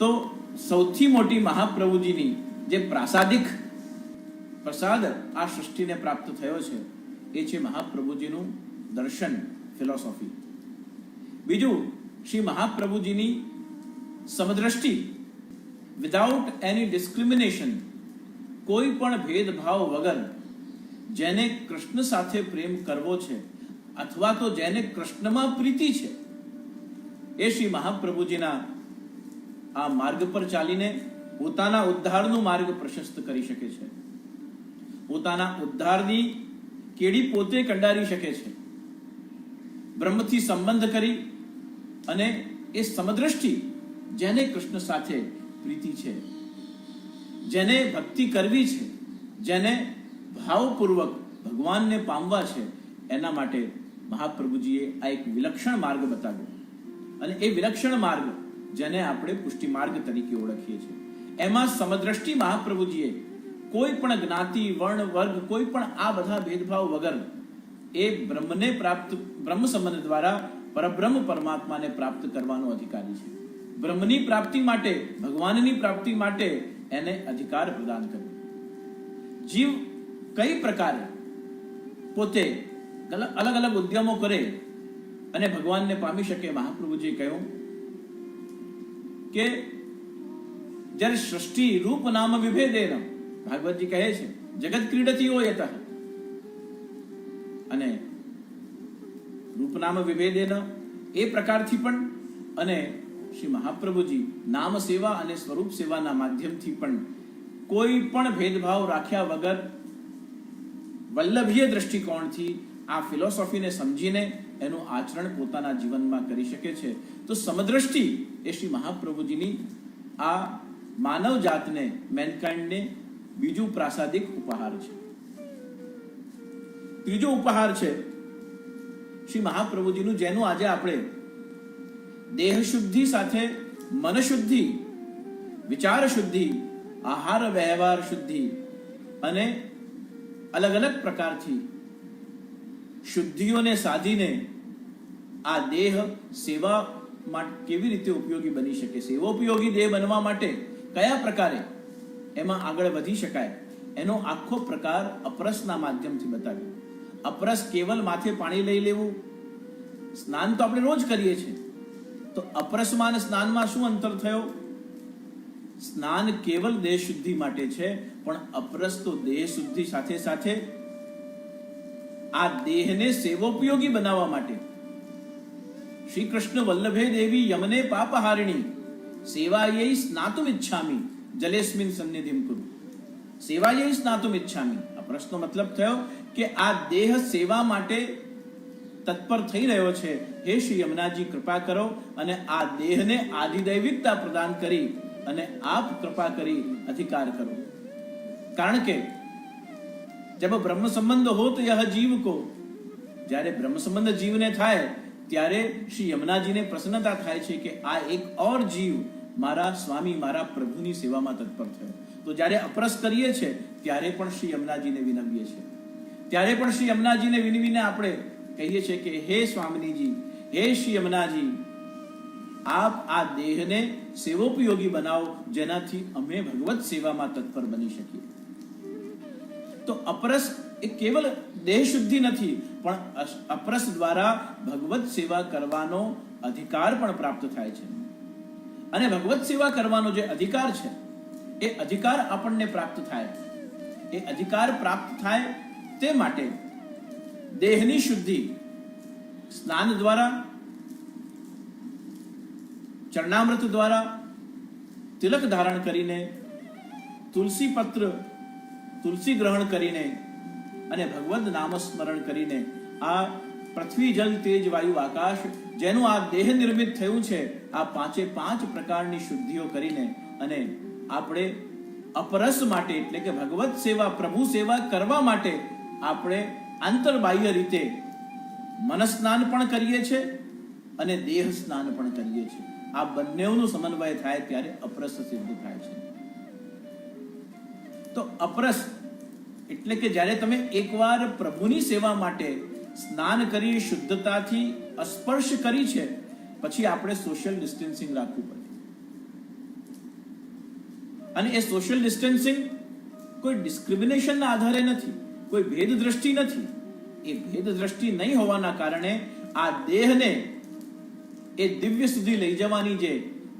તો સૌથી મોટી મહાપ્રભુજીની જે પ્રાસાદિક પ્રસાદ આ સૃષ્ટિને પ્રાપ્ત થયો છે, એ છે મહાપ્રભુજીનું દર્શન ફિલોસોફી બીજું, શ્રી મહાપ્રભુજીની સમદ્રષ્ટિ વિધાઉટ એની ડિસ્ક્રિમિનેશન કોઈ પણ ભેદભાવ વગર, જેને કૃષ્ણ સાથે પ્રેમ કરવો છે, અથવા તો જેને કૃષ્ણમાં પ્રીતિ છે, એ શ્રી મહાપ્રભુજીના આ માર્ગ પર ચાલીને પોતાના ઉદ્ધારનો માર્ગ પ્રશસ્ત કરી શકે છે. પોતાના ઉદ્ધારની કેડી પોતે કંડારી શકે છે. બ્રહ્મથી સંબંધ કરી અને એ સમદ્રષ્ટિ જેને કૃષ્ણ સાથે પ્રીતિ છે, જેને ભક્તિ કરવી છે, જેને ભાવપૂર્વક ભગવાનને પામવા છે, એના માટે મહાપ્રભુજીએ આ એક વિલક્ષણ માર્ગ બતાવ્યો. અને એ વિલક્ષણ માર્ગ જેને આપણે પુષ્ટિ માર્ગ તરીકે ઓળખીએ છીએ. એમાં સમદ્રષ્ટિ મહાપ્રભુજીએ કોઈ પણ જ્ઞાતિ, વર્ણ, વર્ગ, કોઈ પણ આ બધા ભેદભાવ વગર એ બ્રહ્મને પ્રાપ્ત, બ્રહ્મ સંબંધ દ્વારા પરબ્રહ્મ પરમાત્માને પ્રાપ્ત કરવાનો અધિકારી છે. બ્રહ્મની પ્રાપ્તિ માટે, ભગવાનની પ્રાપ્તિ માટે એને અધિકાર પ્રદાન કર્યો જીવ કઈ પ્રકારે પોતે અલગ અલગ ઉદ્યમો કરે અને ભગવાનને પામી શકે મહાપ્રભુજીએ કહ્યું કે જ્યારે સૃષ્ટિ રૂપ નામ વિભેદેન ભાગવતજી કહે છે, જગત ક્રીડતી હોય યતઃ અને રૂપનામ વિભેદેન એ પ્રકારથી પણ, અને શ્રી મહાપ્રભુજી નામ સેવા અને સ્વરૂપ સેવાના માધ્યમથી પણ કોઈ પણ ભેદભાવ રાખ્યા વગર વલ્લભીય દ્રષ્ટિકોણથી આ ફિલોસોફીને સમજીને એનું આચરણ પોતાના જીવનમાં કરી શકે છે. તો સમદ્રષ્ટિ એ શ્રી મહાપ્રભુજીની આ માનવ જાતને મેનકાઇન્ડને બીજું પ્રાસાદિક ઉપહાર છે. ત્રીજો ઉપહાર છે શ્રી મહાપ્રભુજીનું, જેનું આજે આપણે દેહ શુદ્ધિ સાથે મન શુદ્ધિ વિચાર શુદ્ધિ આહાર વ્યવહાર શુદ્ધિ અને અલગ અલગ પ્રકારથી શુદ્ધિઓને સાધીને આ દેહ સેવા કેવી રીતે ઉપયોગી બની શકે સેવોપયોગી દેહ બનવા માટે કયા પ્રકારે એમાં આગળ વધી શકાય? એનો આખો પ્રકાર અપરસના માધ્યમથી બતાવ્યો. અપરસ કેવલ માથે પાણી લઈ લેવું? સ્નાન તો આપણે રોજ કરીએ છીએ. તો અપરસમાં અને સ્નાનમાં શું અંતર થયો? સ્નાન કેવલ દેહ શુદ્ધિ માટે છે, પણ અપરસ તો દેહ શુદ્ધિ સાથે સાથે આ દેહને સેવોપયોગી બનાવવા માટે શ્રી કૃષ્ણ વલ્લભે દેવી યમને પાપહારિણી સેવાયૈ સ્નાતુમ ઈચ્છામી જલેસ્મિન સન્નિધિમ કુરુ સેવાયૈ સ્નાતુમ ઈચ્છામી આ પ્રશ્નનો મતલબ થયો કે આ દેહ સેવા માટે તત્પર થઈ રહ્યો છે હે શ્રી યમુનાજી કૃપા કરો અને આ દેહને આધિદૈવિકતા પ્રદાન કરી અને આપ કૃપા કરી અધિકાર કરો કારણ કે જબ બ્રહ્મ સંબંધ હો તો યહ જીવ કો જ્યારે બ્રહ્મ સંબંધ જીવને થાય ત્યારે શ્રી યમુનાજીને પ્રસન્નતા થાય છે કે આ એક ઓર જીવ મારા સ્વામી, મારા પ્રભુની સેવામાં તત્પર થયો. તો જ્યારે અપરસ કરીએ છીએ ત્યારે પણ શ્રી યમુનાજીને વિનવીએ છીએ. ત્યારે પણ શ્રી યમુનાજીને વિનવીને આપણે કહીએ છીએ કે, હે સ્વામિનીજી હે શ્રી યમુનાજી, આપ આ દેહને સેવોપયોગી બનાવો, જેનાથી અમે ભગવત સેવામાં તત્પર બની શકીએ. તો અપરસ એ કેવલ દેહ શુદ્ધિ નથી પણ અપરસ દ્વારા ભગવત સેવા કરવાનો અધિકાર પણ પ્રાપ્ત થાય છે. અને ભગવત સેવા કરવાનો જે અધિકાર છે, એ અધિકાર આપણને પ્રાપ્ત થાય. એ અધિકાર પ્રાપ્ત થાય તે માટે દેહની શુદ્ધિ, સ્નાન દ્વારા, ચરણામૃત દ્વારા, તિલક ધારણ કરીને, તુલસી પત્ર, તુલસી ગ્રહણ કરીને અને ભગવદ નામ સ્મરણ કરીને આ પૃથ્વી જલ તેજ વાયુ આકાશ જેનું આ દેહ નિર્મિત થયું છે, આ પાંચે પાંચ પ્રકારની શુદ્ધિઓ કરીને અને આપણે અપરસ માટે એટલે કે ભગવત સેવા, પ્રભુ સેવા કરવા માટે આપણે આંતરબાહ્ય રીતે મન સ્નાન પણ કરીએ છીએ અને દેહ સ્નાન પણ કરીએ છીએ આ બંનેઓનો સમન્વય થાય ત્યારે અપરસ સિદ્ધ થાય છે. તો અપરસ એટલે કે જ્યારે તમે એકવાર પ્રભુની સેવા માટે સ્નાન કરી શુદ્ધતાથી અસ્પર્શ કરી છે, પછી આપણે સોશિયલ ડિસ્ટન્સિંગ રાખવું પડે. અને એ સોશિયલ ડિસ્ટન્સિંગ કોઈ ડિસ્ક્રિમિનેશનના આધારે નથી, કોઈ ભેદ દ્રષ્ટિ નથી. એ ભેદ દ્રષ્ટિ નહીં હોવાના કારણે આ દેહને એ દિવ્ય સુધી લઈ જવાની જે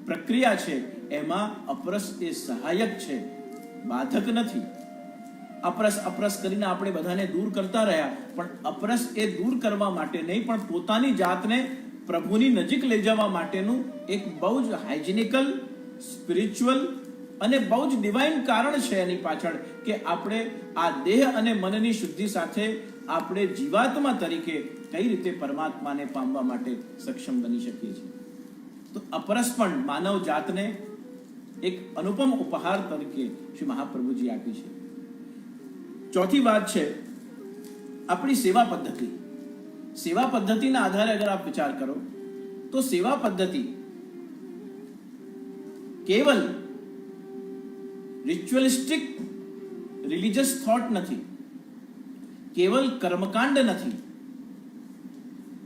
પ્રક્રિયા છે, એમાં અપરસ એ સહાયક છે, બાધક નથી. અપરસ અપરસ કરીને આપણે બધાને દૂર કરતા રહ્યા. પણ અપરસ એ દૂર કરવા માટે નહીં, પણ પોતાની જાતને પ્રભુની નજીક લઈ જવા માટેનું એક બહુ જ હાઇજેનિકલ સ્પિરિચ્યુઅલ અને બહુ જ ડિવાઇન કારણ છે એની પાછળ કે આપણે આ દેહ અને મનની શુદ્ધિ સાથે આપણે જીવાત્મા તરીકે કઈ રીતે પરમાત્માને પામવા માટે સક્ષમ બની શકીએ છીએ. તો અપરસ પણ માનવ જાતને એક અનુપમ ઉપહાર તરીકે શ્રી મહાપ્રભુજી આપી છે. ચોથી વાત છે, આપણી સેવા પદ્ધતિ. સેવા પદ્ધતિના આધારે અગર આપ વિચાર કરો, તો સેવા પદ્ધતિ કેવલ રિચ્યુઅલિસ્ટિક રિલિજિયસ થોટ નથી, કેવલ કર્મકાંડ નથી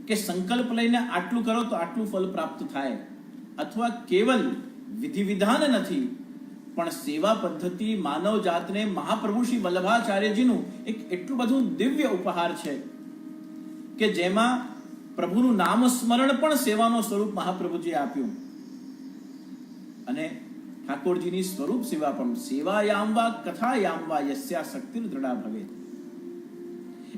કે સંકલ્પ લઈને આટલું કરો તો આટલું ફલ પ્રાપ્ત થાય, અથવા કેવલ વિધિ વિધાન નથી પણ સેવા પદ્ધતિ માનવ જાતને મહાપ્રભુ શ્રી વલ્લભાચાર્યજીનું એક એટલું બધું દિવ્ય ઉપહાર છે કે જેમાં પ્રભુનું નામ સ્મરણ પણ સેવાનો સ્વરૂપ મહાપ્રભુજીએ આપ્યું. અને ઠાકોરજીની સ્વરૂપ સેવા પણ સેવાયામ વા કથાયામ વા યસ્યા શક્તિ દ્રઢા ભવે.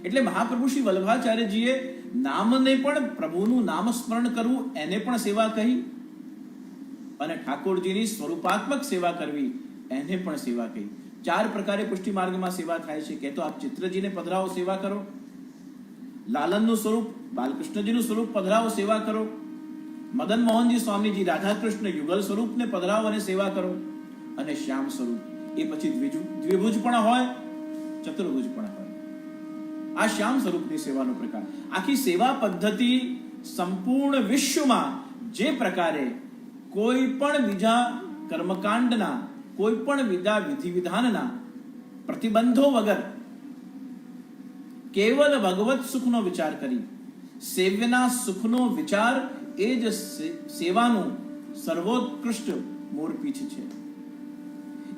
એટલે મહાપ્રભુ શ્રી વલ્લભાચાર્યજીએ નામને પણ પ્રભુનું નામ સ્મરણ કરવું, એને પણ સેવા કહી અને ઠાકોરજીની સ્વરૂપાત્મક સેવા કરવી, એને પણ સેવા કહી. ચાર પ્રકારે પુષ્ટિ માર્ગમાં સેવા થાય છે. કે તો આપ ચિત્રજીને પધરાવો, સેવા કરો. લાલનનું સ્વરૂપ, બાલકૃષ્ણજીનું સ્વરૂપ, પધરાવો, સેવા કરો. મદન મોહનજી સ્વામીજી રાધાકૃષ્ણ યુગલ સ્વરૂપને પધરાવો અને સેવા કરો. અને શ્યામ સ્વરૂપ, એ પછી દ્વિજુ, દ્વિભુજ પણ હોય, ચતુર્ભુજ પણ હોય. આ શ્યામ સ્વરૂપની સેવાનો પ્રકાર. આખી સેવા પદ્ધતિ સંપૂર્ણ વિશ્વમાં જે પ્રકારે કોઈ પણ બીજા કર્મકાંડના, કોઈ પણ બીજા વિધિ વિધાનના પ્રતિબંધો વગર કેવલ ભગવત સુખનો વિચાર કરી, સેવ્યના સુખનો વિચાર એ જ સેવાનું સર્વોત્કૃષ્ટ મોરપીછ છે.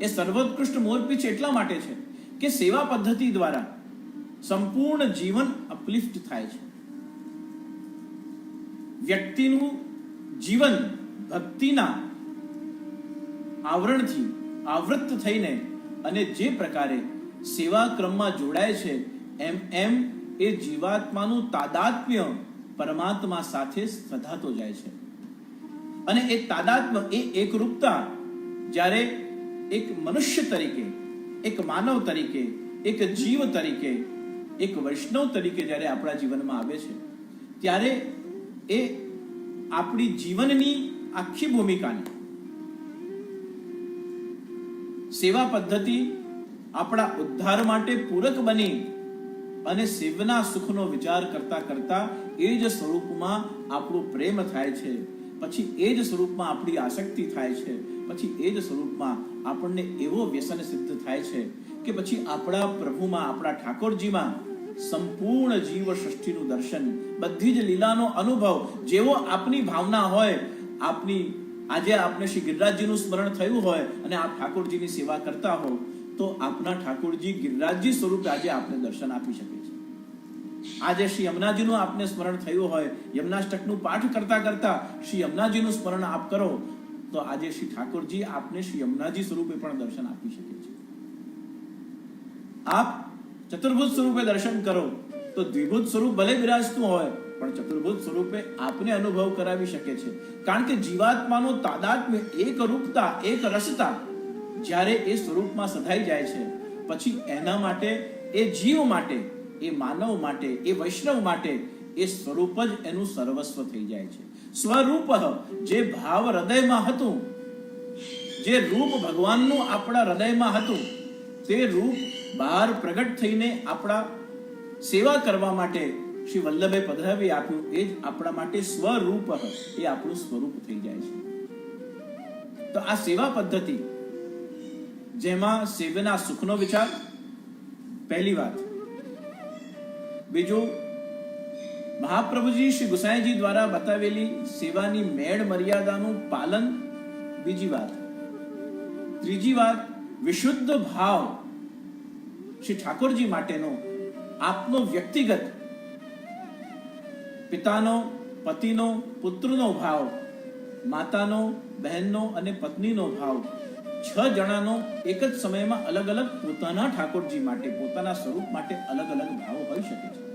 એ સર્વોત્કૃષ્ટ મોરપીછ એટલા માટે છે કે સેવા પદ્ધતિ દ્વારા સંપૂર્ણ જીવન અપલિફ્ટ થાય છે. વ્યક્તિનું જીવન ભક્તિના આવરણથી આવૃત્ત થઈને અને જે પ્રકારે સેવા ક્રમમાં જોડાય છે, એમ એમ એ જીવાત્માનું તાદાત્મ્ય પરમાત્મા સાથે સ્પધાતો જાય છે. અને એ તાદાત્મ્ય, એ એકરૂપતા જ્યારે એક મનુષ્ય તરીકે, એક માનવ તરીકે, એક જીવ તરીકે, એક વૈષ્ણવ તરીકે જ્યારે આપણા જીવનમાં આવે છે, ત્યારે એ આપણી જીવનની આખી ભૂમિકાને. સેવા પદ્ધતિ આપણા ઉદ્ધાર માટે પૂરક બની અને શિવના સુખનો વિચાર કરતા કરતા એ જ સ્વરૂપમાં આપણું પ્રેમ થાય છે. પછી એ જ સ્વરૂપમાં આપણી આસક્તિ થાય છે. પછી એ જ સ્વરૂપમાં આપણને એવો વ્યસન સિદ્ધ થાય છે કે પછી આપણા પ્રભુમાં, આપણા ઠાકોરજીમાં સંપૂર્ણ જીવ સૃષ્ટિનું દર્શન, બધી જ લીલાનો અનુભવ, જેવો આપની ભાવના હોય આપની, આજે આપને શ્રી ગિરિરાજજીનું સ્મરણ થયું હોય અને આપ ઠાકોરજીની સેવા કરતા હો, તો આપના ઠાકોરજી ગિરિરાજજી સ્વરૂપે આજે આપને દર્શન આપી શકે છે. આજે શ્રી યમુનાજીનું આપને સ્મરણ થયું હોય, યમનાષ્ટકનું પાઠ કરતા કરતા શ્રી યમુનાજીનું સ્મરણ આપ કરો, તો આજે શ્રી ઠાકોરજી આપને શ્રી યમુનાજી સ્વરૂપે પણ દર્શન આપી શકે છે. આપ ચતુર્ભુજ સ્વરૂપે દર્શન કરો, તો દ્વિભુજ સ્વરૂપ ભલે બિરાજતું હોય પણ ચતુર્ભુજ સ્વરૂપે આપને અનુભવ કરાવી શકે છે. કારણ કે જીવાત્માનો તાદાત્મ્ય એક રૂપતા, એક રસતા જ્યારે એ સ્વરૂપમાં સધાઈ જાય છે. પછી એના માટે, એ જીવ માટે, એ માનવ માટે, એ વૈષ્ણવ માટે એ સ્વરૂપ જ એનું સર્વસ્વ થઈ જાય છે. સ્વરૂપ જે ભાવ હૃદયમાં હતું, જે રૂપ ભગવાનનું આપણા હૃદયમાં હતું, તે રૂપ બહાર પ્રગટ થઈને આપણા સેવા કરવા માટે શ્રી વલ્લભે પધરાવી આપ્યું, એ જ આપણા માટે સ્વરૂપ એ આપણું સ્વરૂપ થઈ જાય છે. તો આ સેવા પદ્ધતિ, જેમાં સેવના સુખનો વિચાર, પહેલી વાત. બીજું, મહાપ્રભુજી શ્રી ગુસાઈજી દ્વારા બતાવેલી સેવાની મેળ મર્યાદાનું પાલન, બીજી વાત. ત્રીજી વાત, વિશુદ્ધ ભાવ શ્રી ઠાકોરજી માટેનો આપનો વ્યક્તિગત પિતાનો, પતિનો, પુત્રનો ભાવ, માતાનો, બહેનનો અને પત્નીનો ભાવ. છ જણાનો એક જ સમયમાં અલગ અલગ પોતાના ઠાકોરજી માટે, પોતાના સ્વરૂપ માટે અલગ અલગ ભાવ હોઈ શકે છે.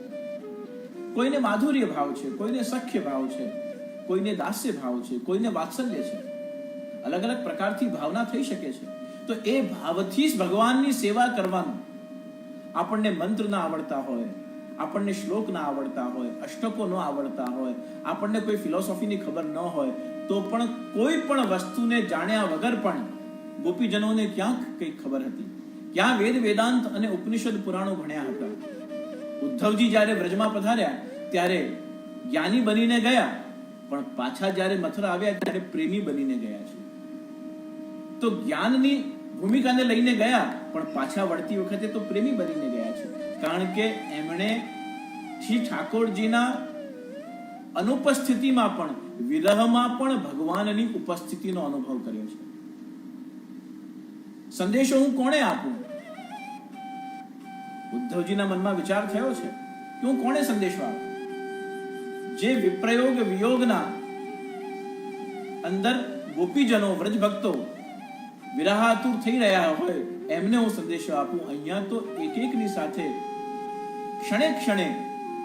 કોઈને માધુર્ય ભાવ છે, કોઈને સખ્ય ભાવ છે, કોઈને દાસ્ય ભાવ છે, કોઈને વાત્સલ્ય છે. અલગ અલગ પ્રકારથી ભાવના થઈ શકે છે. તો એ ભાવથી જ ભગવાનની સેવા કરવાનું. આપણને મંત્ર ના આવડતા હોય આપણને શ્લોક ના આવડતા હોય, અષ્ટકો ન આવડતા હોય, આપણને કોઈ ફિલોસોફીની ખબર ન હોય, તો પણ કોઈ પણ વસ્તુને જાણ્યા વગર પણ ગોપીજનોને ક્યાંક કંઈક ખબર હતી. ક્યાં વેદ, વેદાંત અને ઉપનિષદ પુરાણો ભણ્યા હતા. ઉદ્ધવજી જ્યારે વ્રજમાં પધાર્યા, ત્યારે જ્ઞાની બનીને ગયા, પણ પાછા જ્યારે મથુરા આવ્યા, ત્યારે પ્રેમી બનીને ગયા છે. તો જ્ઞાનની ભૂમિકાને લઈને ગયા, પણ પાછા વળતી વખતે તો પ્રેમી બનીને ગયા છે. કારણ કે એમણે શ્રી ઠાકોરજીના અનુપસ્થિતિમાં પણ, વિરહમાં પણ ભગવાનની ઉપસ્થિતિનો અનુભવ કર્યો છે. સંદેશો હું કોણે આપું? ઉદ્ધવજીના મનમાં વિચાર થયો છે કે હું કોણે સંદેશો આપું? જે વિપ્રયોગ વિયોગના અંદર ગોપીજનો વ્રજ ભક્તો વિરાહાતુર થઈ રહ્યા હોય એમને હું સંદેશો આપું, અહીંયા તો એક એકની સાથે ક્ષણે ક્ષણે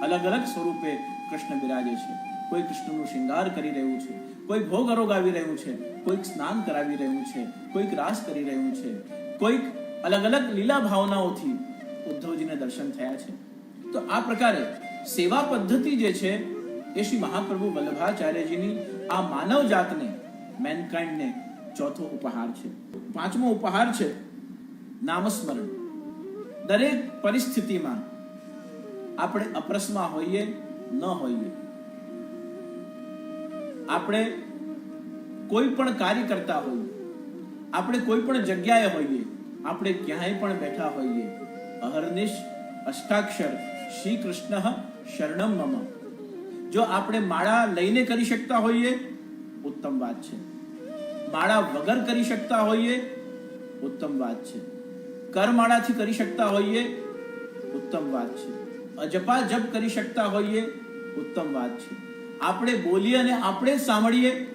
અલગ અલગ સ્વરૂપે કૃષ્ણ બિરાજે છે. કોઈ કૃષ્ણનું શિંગાર કરી રહ્યું છે, કોઈ ભોગ અરોગાવી રહ્યું છે, કોઈક સ્નાન કરાવી રહ્યું છે, કોઈક રાસ કરી રહ્યું છે, કોઈક અલગ અલગ લીલા ભાવનાઓથી ઉદ્ધવજીને દર્શન થયા છે. તો આ પ્રકારે સેવા પદ્ધતિ જે છે એ શ્રી મહાપ્રભુ વલ્લભાચાર્યજીની આ માનવ જાતને મેનકાઇન્ડને ચોથો ઉપહાર છે. પાંચમો ઉપહાર છે નામસ્મરણ. દરેક પરિસ્થિતિમાં આપણે અપ્રસમાં હોઈએ ન હોઈએ. આપણે કોઈ પણ કાર્ય કરતા હોઈએ, આપણે કોઈ પણ જગ્યાએ હોઈએ, આપણે ક્યાંય પણ બેઠા હોઈએ. અહર્નિશ અષ્ટાક્ષર શ્રી કૃષ્ણ શરણમ મમ. જો આપણે માળા લઈને કરી શકતા હોઈએ, ઉત્તમ વાત છે. માળા વગર કરી શકતા હોઈએ, ઉત્તમ વાત છે. કરમાળાથી કરી શકતા હોઈએ, ઉત્તમ વાત છે. અજપા જપ કરી શકતા હોઈએ, ઉત્તમ વાત છે. આપણે બોલીએ અને આપણે જ સાંભળીએ,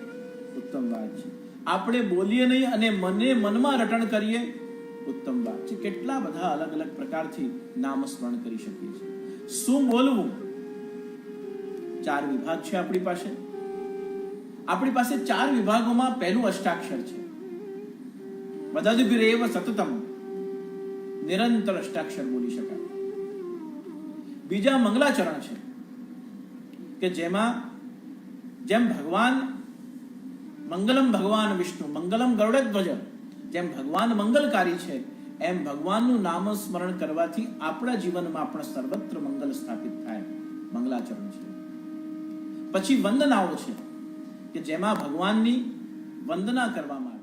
ઉત્તમ વાત છે. આપણે બોલીએ નહીં અને મને મનમાં રટણ કરીએ, ઉત્તમ વાત છે. કેટલા બધા અલગ અલગ પ્રકારથી નામસ્મરણ કરી શકીએ છીએ. શું બોલવું? ચાર વિભાગ છે આપણી પાસે. આપણી પાસે ચાર વિભાગોમાં પહેલું અષ્ટાક્ષર છે. બધા વદદભિરેવ સતતમ નિરંતર અષ્ટાક્ષર બોલી શકાય. બીજા મંગલાચરણ છે કે જેમાં જેમ ભગવાન મંગલમ ભગવાન વિષ્ણુ, મંગલમ ગરુડધ્વજ જેમ ભગવાન મંગલકારી છે, એમ ભગવાનનું નામ સ્મરણ કરવાથી આપણા જીવનમાં પણ સર્વત્ર મંગલ સ્થાપિત થાય. મંગલાચરણ છે. પછી વંદનાઓ છે કે જેમાં ભગવાનની વંદના કરવામાં